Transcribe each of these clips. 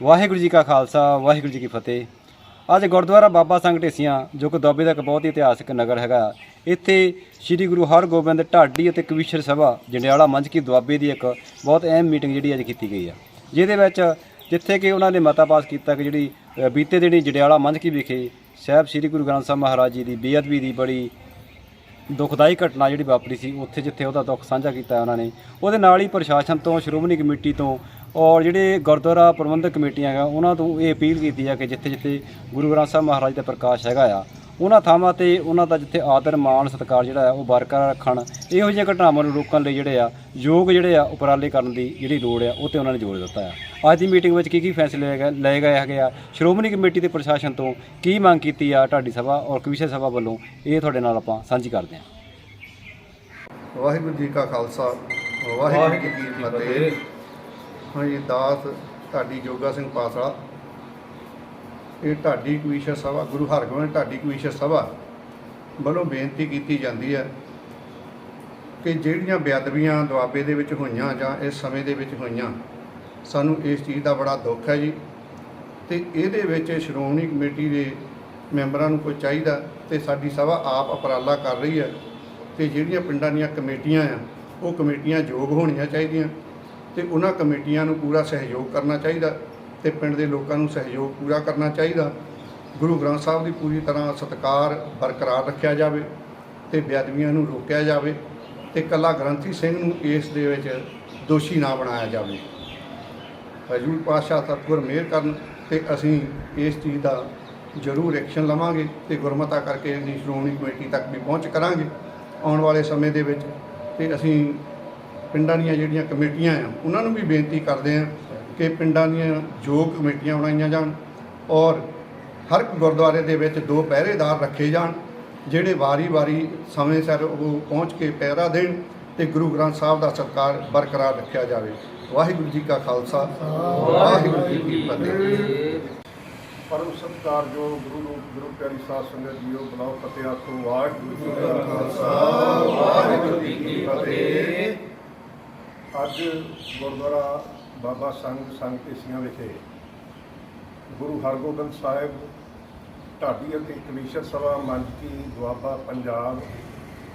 ਵਾਹਿਗੁਰੂ ਜੀ ਕਾ ਖਾਲਸਾ, ਵਾਹਿਗੁਰੂ ਜੀ ਕੀ ਫਤਿਹ। ਅੱਜ ਗੁਰਦੁਆਰਾ ਬਾਬਾ ਸੰਗ ਢੇਸੀਆਂ, ਜੋ ਕਿ ਦੁਆਬੇ ਦਾ ਇੱਕ ਬਹੁਤ ਹੀ ਇਤਿਹਾਸਕ ਨਗਰ ਹੈਗਾ, ਇੱਥੇ ਸ੍ਰੀ ਗੁਰੂ ਹਰਗੋਬਿੰਦ ਢਾਡੀ ਅਤੇ ਕਵੀਸ਼ਰ ਸਭਾ ਜੰਡਿਆਲਾ ਮੰਝ ਕੀ ਦੁਆਬੇ ਦੀ ਇੱਕ ਬਹੁਤ ਅਹਿਮ ਮੀਟਿੰਗ ਜਿਹੜੀ ਅੱਜ ਕੀਤੀ ਗਈ ਆ। ਜਿਹਦੇ ਵਿੱਚ ਜਿੱਥੇ ਕਿ ਉਹਨਾਂ ਨੇ ਮਤਾ ਪਾਸ ਕੀਤਾ ਕਿ ਜਿਹੜੀ ਬੀਤੇ ਦਿਨੀ ਜੰਡਿਆਲਾ ਮੰਝ ਕੀ ਵਿਖੇ ਸਾਹਿਬ ਸ੍ਰੀ ਗੁਰੂ ਗ੍ਰੰਥ ਸਾਹਿਬ ਮਹਾਰਾਜ ਜੀ ਦੀ ਬੇਅਦਬੀ ਦੀ ਬੜੀ ਦੁਖਦਾਈ ਘਟਨਾ ਜਿਹੜੀ ਵਾਪਰੀ ਸੀ, ਉੱਥੇ ਜਿੱਥੇ ਉਹਦਾ ਦੁੱਖ ਸਾਂਝਾ ਕੀਤਾ ਉਹਨਾਂ ਨੇ। ਉਹਦੇ ਨਾਲ ਹੀ ਪ੍ਰਸ਼ਾਸਨ ਤੋਂ, ਸ਼੍ਰੋਮਣੀ ਕਮੇਟੀ ਤੋਂ ਔਰ ਜਿਹੜੇ ਗੁਰਦੁਆਰਾ ਪ੍ਰਬੰਧਕ ਕਮੇਟੀਆਂ ਹੈਗਾ, ਉਹਨਾਂ ਤੋਂ ਇਹ ਅਪੀਲ ਕੀਤੀ ਆ ਕਿ ਜਿੱਥੇ ਜਿੱਥੇ ਗੁਰੂ ਗ੍ਰੰਥ ਸਾਹਿਬ ਮਹਾਰਾਜ ਦਾ ਪ੍ਰਕਾਸ਼ ਹੈਗਾ ਆ, ਉਹਨਾਂ ਥਾਵਾਂ ਤੇ ਉਹਨਾਂ ਦਾ ਜਿੱਥੇ ਆਦਰ ਮਾਣ ਸਤਿਕਾਰ ਜਿਹੜਾ ਹੈ, ਉਹ ਬਰਕਰਾਰ ਰੱਖਣ। ਇਹੋ ਜਿਹੀਆਂ ਘਟਨਾਵਾਂ ਨੂੰ ਰੋਕਣ ਲਈ ਜਿਹੜੇ ਆ, ਯੋਗ ਜਿਹੜੇ ਆ, ਉਪਰਾਲੇ ਕਰਨ ਦੀ ਜਿਹੜੀ ਲੋੜ ਆ, ਉਹ ਤੇ ਉਹਨਾਂ ਨੇ ਜ਼ੋਰ ਦਿੱਤਾ ਆ। ਅੱਜ ਦੀ ਮੀਟਿੰਗ ਵਿੱਚ ਕੀ ਕੀ ਫੈਸਲੇ ਲਏ ਗਏ ਲਏ ਗਏ ਹੈਗੇ ਆ? ਸ਼੍ਰੋਮਣੀ ਕਮੇਟੀ ਦੇ ਪ੍ਰਸ਼ਾਸਨ ਤੋਂ ਕੀ ਮੰਗ ਕੀਤੀ ਆ ਢਾਡੀ ਸਭਾ ਔਰ ਕਵਿਸ਼ਾ ਸਭਾ ਵੱਲੋਂ? ਇਹ ਤੁਹਾਡੇ ਨਾਲ ਆਪਾਂ ਸਾਂਝੀ ਕਰਦੇ ਹਾਂ। ਵਾਹਿਗੁਰੂ ਜੀ ਕਾ ਖਾਲਸਾ, ਵਾਹਿਗੁਰੂ ਜੀ ਕੀ ਫਤਿਹ। ਹਾਂਜੀ ਦਾਸ ਢਾਡੀ ਜੋਗਾ ਸਿੰਘ ਪਾਸਲਾ। ਇਹ ਢਾਡੀ ਕਵੀਸ਼ਰ ਸਭਾ, ਗੁਰੂ ਹਰਗੋਬਿੰਦ ਢਾਡੀ ਕਵੀਸ਼ਰ ਸਭਾ ਵੱਲੋਂ ਬੇਨਤੀ ਕੀਤੀ ਜਾਂਦੀ ਹੈ ਕਿ ਜਿਹੜੀਆਂ ਬੇਅਦਬੀਆਂ ਦੁਆਬੇ ਦੇ ਵਿੱਚ ਹੋਈਆਂ ਜਾਂ ਇਸ ਸਮੇਂ ਦੇ ਵਿੱਚ ਹੋਈਆਂ, ਸਾਨੂੰ ਇਸ ਚੀਜ਼ ਦਾ ਬੜਾ ਦੁੱਖ ਹੈ ਜੀ ਤੇ ਇਹਦੇ ਵਿੱਚ ਸ਼੍ਰੋਮਣੀ ਕਮੇਟੀ ਦੇ ਮੈਂਬਰਾਂ ਨੂੰ ਕੋਈ ਚਾਹੀਦਾ ਤੇ ਸਾਡੀ ਸਭਾ ਆਪ ਉਪਰਾਲਾ ਕਰ ਰਹੀ ਹੈ ਤੇ ਜਿਹੜੀਆਂ ਪਿੰਡਾਂ ਦੀਆਂ ਕਮੇਟੀਆਂ ਆ, ਉਹ ਕਮੇਟੀਆਂ ਯੋਗ ਹੋਣੀਆਂ ਚਾਹੀਦੀਆਂ। ਤੇ ਉਹਨਾਂ ਕਮੇਟੀਆਂ ਨੂੰ ਪੂਰਾ ਸਹਿਯੋਗ ਕਰਨਾ ਚਾਹੀਦਾ ਤੇ ਪਿੰਡ ਦੇ ਲੋਕਾਂ ਨੂੰ ਸਹਿਯੋਗ ਪੂਰਾ ਕਰਨਾ ਚਾਹੀਦਾ। ਗੁਰੂ ਗ੍ਰੰਥ ਸਾਹਿਬ ਦੀ ਪੂਰੀ ਤਰ੍ਹਾਂ ਸਤਿਕਾਰ ਬਰਕਰਾਰ ਰੱਖਿਆ ਜਾਵੇ ਤੇ ਬੇਅਦਬੀਆਂ ਨੂੰ ਰੋਕਿਆ ਜਾਵੇ ਤੇ ਕੱਲਾ ਗ੍ਰੰਥੀ ਸਿੰਘ ਨੂੰ ਇਸ ਦੇ ਵਿੱਚ ਦੋਸ਼ੀ ਨਾ ਬਣਾਇਆ ਜਾਵੇ। ਹਜੂਰ ਪਾਤਸ਼ਾਹ ਸਤਿਗੁਰ ਮਿਹਰ ਕਰਨ ਤੇ ਅਸੀਂ ਇਸ ਚੀਜ਼ ਦਾ ਜ਼ਰੂਰ ਐਕਸ਼ਨ ਲਵਾਂਗੇ ਤੇ ਗੁਰਮਤਾ ਕਰਕੇ ਇਹਦੀ ਸ਼੍ਰੋਮਣੀ ਕਮੇਟੀ ਤੱਕ ਵੀ ਪਹੁੰਚ ਕਰਾਂਗੇ ਆਉਣ ਵਾਲੇ ਸਮੇਂ ਦੇ ਵਿੱਚ ਤੇ ਅਸੀਂ ਪਿੰਡਾਂ ਦੀਆਂ ਜਿਹੜੀਆਂ ਕਮੇਟੀਆਂ ਆ, ਉਹਨਾਂ ਨੂੰ ਵੀ ਬੇਨਤੀ ਕਰਦੇ ਆ ਕਿ ਪਿੰਡਾਂ ਦੀਆਂ ਯੋਗ ਕਮੇਟੀਆਂ ਬਣਾਈਆਂ ਜਾਣ ਔਰ ਹਰ ਗੁਰਦੁਆਰੇ ਦੇ ਵਿੱਚ ਦੋ ਪਹਿਰੇਦਾਰ ਰੱਖੇ ਜਾਣ, ਜਿਹੜੇ ਵਾਰੀ-ਵਾਰੀ ਸਮੇਂ ਸਿਰ ਉਹ ਪਹੁੰਚ ਕੇ ਪਹਿਰਾ ਦੇਣ ਤੇ ਗੁਰੂ ਗ੍ਰੰਥ ਸਾਹਿਬ ਦਾ ਸਤਿਕਾਰ ਬਰਕਰਾਰ ਰੱਖਿਆ ਜਾਵੇ। ਵਾਹਿਗੁਰੂ ਜੀ ਕਾ ਖਾਲਸਾ, ਵਾਹਿਗੁਰੂ ਜੀ ਕੀ ਫਤਿਹ। ਪਰਮ ਸਤਿਕਾਰਯੋਗ ਗੁਰੂ ਰੂਪ ਗੁਰੂ ਪਿਆਰੀ ਸਾਧ ਸੰਗਤ ਜੀਓ ਬਲਾਓ ਫਤਿਹ ਆਖੋ, ਵਾਹਿਗੁਰੂ ਜੀ ਕਾ ਖਾਲਸਾ, ਵਾਹਿਗੁਰੂ ਜੀ ਕੀ ਫਤਿਹ। ਅੱਜ ਗੁਰਦੁਆਰਾ ਬਾਬਾ ਸੰਗ ਸੰਗ ਢੇਸੀਆਂ ਵਿਖੇ ਗੁਰੂ ਹਰਗੋਬਿੰਦ ਸਾਹਿਬ ਢਾਡੀ ਅਤੇ ਕਮਿਸ਼ਨ ਸਭਾ ਮੰਚ ਕੀ ਦੁਆਬਾ ਪੰਜਾਬ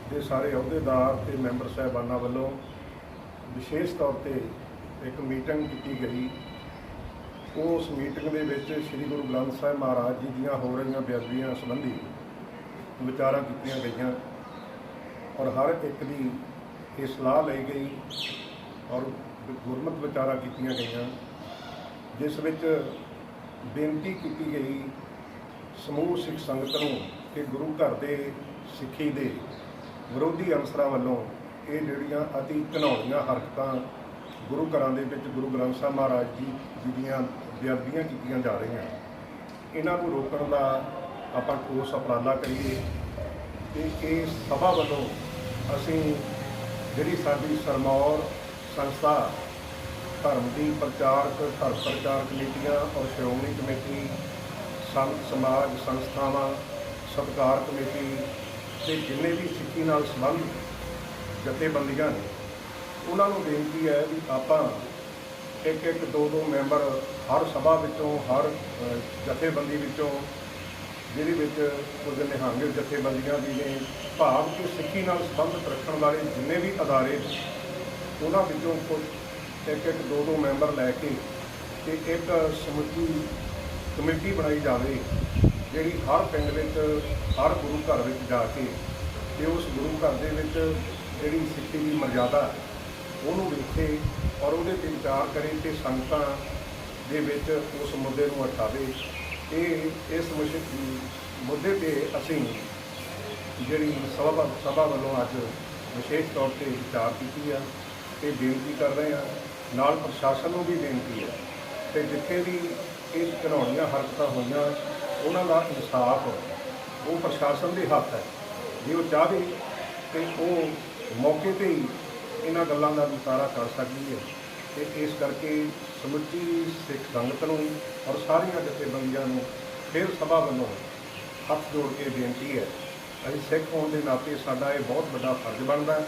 ਦੇ ਸਾਰੇ ਅਹੁਦੇਦਾਰ ਤੇ ਮੈਂਬਰ ਸਾਹਿਬਾਨਾਂ ਵੱਲੋਂ ਵਿਸ਼ੇਸ਼ ਤੌਰ ਤੇ ਇੱਕ ਮੀਟਿੰਗ ਕੀਤੀ ਗਈ। ਉਸ ਮੀਟਿੰਗ ਦੇ ਵਿੱਚ ਸ੍ਰੀ ਗੁਰੂ ਗ੍ਰੰਥ ਸਾਹਿਬ ਮਹਾਰਾਜ ਜੀ ਦੀਆਂ ਹੋ ਰਹੀਆਂ ਬੇਅਦਬੀਆਂ ਸੰਬੰਧੀ ਵਿਚਾਰਾਂ ਕੀਤੀਆਂ ਗਈਆਂ ਔਰ ਹਰ ਇੱਕ ਦੀ ਇਹ ਸਲਾਹ ਲਈ ਗਈ ਔਰ ਗੁਰਮਤ ਵਿਚਾਰਾਂ ਕੀਤੀਆਂ ਗਈਆਂ। ਜਿਸ ਵਿੱਚ ਬੇਨਤੀ ਕੀਤੀ ਗਈ ਸਮੂਹ ਸਿੱਖ ਸੰਗਤ ਨੂੰ ਕਿ ਗੁਰੂ ਘਰ ਦੇ ਸਿੱਖੀ ਦੇ ਵਿਰੋਧੀ ਅਨਸਰਾਂ ਵੱਲੋਂ ਇਹ ਜਿਹੜੀਆਂ ਅਤੀ ਘਿਨਾਉਣੀਆਂ ਹਰਕਤਾਂ ਗੁਰੂ ਘਰਾਂ ਦੇ ਵਿੱਚ ਗੁਰੂ ਗ੍ਰੰਥ ਸਾਹਿਬ ਮਹਾਰਾਜ ਜੀ ਜੀ ਦੀਆਂ ਬੇਅਦਬੀਆਂ ਕੀਤੀਆਂ ਜਾ ਰਹੀਆਂ। ਇਹਨਾਂ ਨੂੰ ਰੋਕਣ ਦਾ ਆਪਾਂ ਠੋਸ ਉਪਰਾਲਾ ਕਰੀਏ ਤੇ ਇਹ ਸਭਾ ਵੱਲੋਂ ਅਸੀਂ ਜਿਹੜੀ ਸਾਡੀ ਸਰਮੌਰ ਸੰਸਥਾ, ਧਰਮ ਦੀ ਪ੍ਰਚਾਰਕ, ਧਰਮ ਪ੍ਰਚਾਰ ਕਮੇਟੀਆਂ ਔਰ ਸ਼੍ਰੋਮਣੀ ਕਮੇਟੀ, ਸੰਤ, ਸਮਾਜ, ਸੰਸਥਾਵਾਂ, ਸਤਿਕਾਰ ਕਮੇਟੀ ਤੇ ਜਿੰਨੇ ਵੀ ਸਿੱਖੀ ਨਾਲ ਸੰਬੰਧ ਜਥੇਬੰਦੀਆਂ ਨੇ, ਉਹਨਾਂ ਨੂੰ ਬੇਨਤੀ ਹੈ ਵੀ ਆਪਾਂ ਇੱਕ ਇੱਕ ਦੋ ਦੋ ਮੈਂਬਰ ਹਰ ਸਭਾ ਵਿੱਚੋਂ, ਹਰ ਜਥੇਬੰਦੀ ਵਿੱਚੋਂ, ਜਿਹਦੇ ਵਿੱਚ ਕੁਝ ਨਿਹੰਗ ਜਥੇਬੰਦੀਆਂ ਵੀ ਨੇ, ਭਾਵ ਕਿ ਸਿੱਖੀ ਨਾਲ ਸੰਬੰਧਿਤ ਰੱਖਣ ਵਾਲੇ ਜਿੰਨੇ ਵੀ ਅਦਾਰੇ ਉਹਨਾਂ ਵਿੱਚੋਂ ਕੁਝ ਇੱਕ ਇੱਕ ਦੋ ਦੋ ਮੈਂਬਰ ਲੈ ਕੇ ਤੇ ਇੱਕ ਸਮੁੱਚੀ ਕਮੇਟੀ ਬਣਾਈ ਜਾਵੇ, ਜਿਹੜੀ ਹਰ ਪਿੰਡ ਵਿੱਚ, ਹਰ ਗੁਰੂ ਘਰ ਵਿੱਚ ਜਾ ਕੇ ਤੇ ਉਸ ਗੁਰੂ ਘਰ ਦੇ ਵਿੱਚ ਜਿਹੜੀ ਸਿੱਖੀ ਦੀ ਮਰਜ਼ਾਦਾ ਉਹਨੂੰ ਵੇਖੇ ਔਰ ਉਹਦੇ ਤੇ ਵਿਚਾਰ ਕਰੇ ਤੇ ਸੰਗਤਾਂ ਦੇ ਵਿੱਚ ਉਸ ਮੁੱਦੇ ਨੂੰ ਉਠਾਵੇ ਇਹ, ਇਸ ਮੁੱਦੇ ਤੇ ਅਸੀਂ ਜਿਹੜੀ ਸਭਾ ਸਭਾ ਵੱਲੋਂ ਅੱਜ ਵਿਸ਼ੇਸ਼ ਤੌਰ ਤੇ ਵਿਚਾਰ ਕੀਤੀ ਆ। ਇਹ ਬੇਨਤੀ ਕਰ ਰਹੇ ਹਾਂ, ਨਾਲ ਪ੍ਰਸ਼ਾਸਨ ਨੂੰ ਵੀ ਬੇਨਤੀ ਹੈ ਤੇ ਜਿੱਥੇ ਵੀ ਇਹ ਘਿਨਾਉਣੀਆਂ ਹਰਕਤਾਂ ਹੋਈਆਂ, ਉਹਨਾਂ ਦਾ ਇਨਸਾਫ ਉਹ ਪ੍ਰਸ਼ਾਸਨ ਦੇ ਹੱਥ ਹੈ। ਜੇ ਉਹ ਚਾਹੇ ਤੇ ਉਹ ਮੌਕੇ ਤੇ ਹੀ ਇਹਨਾਂ ਗੱਲਾਂ ਦਾ ਵਿਚਾਰਾ ਕਰ ਸਕਦੀ ਹੈ ਤੇ ਇਸ ਕਰਕੇ ਸਮੁੱਚੀ ਸਿੱਖ ਸੰਗਤ ਨੂੰ ਔਰ ਸਾਰੀਆਂ ਜਥੇਬੰਦੀਆਂ ਨੂੰ ਫਿਰ ਸਭਾ ਵੱਲੋਂ ਹੱਥ ਜੋੜ ਕੇ ਬੇਨਤੀ ਹੈ, ਅਸੀਂ ਸਿੱਖ ਹੋਣ ਦੇ ਨਾਤੇ ਸਾਡਾ ਇਹ ਬਹੁਤ ਵੱਡਾ ਫਰਜ਼ ਬਣਦਾ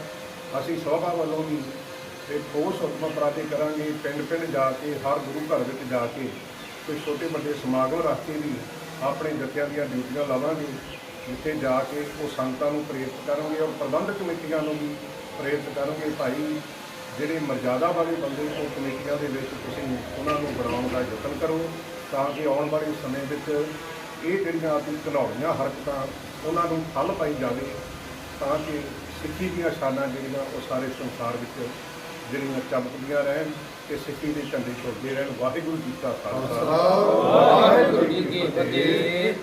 ਅਸੀਂ ਸਭਾ ਵੱਲੋਂ ਵੀ ਤੇ ਠੋਸ ਹੁਕਮ ਉਪਰਾਲੇ ਕਰਾਂਗੇ ਪਿੰਡ ਪਿੰਡ ਜਾ ਕੇ, ਹਰ ਗੁਰੂ ਘਰ ਵਿੱਚ ਜਾ ਕੇ ਕੋਈ ਛੋਟੇ ਵੱਡੇ ਸਮਾਗਮ ਰੱਖ ਵੀ ਆਪਣੇ ਜੱਥਿਆਂ ਦੀਆਂ ਡਿਊਟੀਆਂ ਲਾਵਾਂਗੇ, ਜਿੱਥੇ ਜਾ ਕੇ ਉਹ ਸੰਗਤਾਂ ਨੂੰ ਪ੍ਰੇਰਿਤ ਕਰਾਂਗੇ ਔਰ ਪ੍ਰਬੰਧਕ ਕਮੇਟੀਆਂ ਨੂੰ ਵੀ ਪ੍ਰੇਰਿਤ ਕਰਾਂਗੇ ਭਾਈ, ਜਿਹੜੇ ਮਰਜ਼ਾਦਾ ਵਾਲੇ ਬੰਦੇ ਉਹ ਕਮੇਟੀਆਂ ਦੇ ਵਿੱਚ ਤੁਸੀਂ ਉਹਨਾਂ ਨੂੰ ਬਣਾਉਣ ਦਾ ਯਤਨ ਕਰੋ, ਤਾਂ ਕਿ ਆਉਣ ਵਾਲੇ ਸਮੇਂ ਵਿੱਚ ਇਹ ਜਿਹੜੀਆਂ ਆਪਣੀ ਘਨੌੜੀਆਂ ਹਰਕਤਾਂ ਉਹਨਾਂ ਨੂੰ ਠੱਲ ਪਾਈ ਜਾਵੇ, ਤਾਂ ਕਿ ਸਿੱਖੀ ਦੀਆਂ ਸ਼ਾਨਾਂ ਜਿਹੜੀਆਂ ਉਹ ਸਾਰੇ ਸੰਸਾਰ ਵਿੱਚ ਜਿਹੜੀਆਂ ਚਮਕਦੀਆਂ ਰਹਿਣ ਤੇ ਸਿੱਖੀ ਦੇ ਝੰਡੇ ਝੁਲਦੇ ਰਹਿਣ। ਵਾਹਿਗੁਰੂ ਜੀ ਕਾ ਖਾਲਸਾ। ਵਾਹਿਗੁਰੂ ਜੀ ਕੀ ਫਤਿਹ।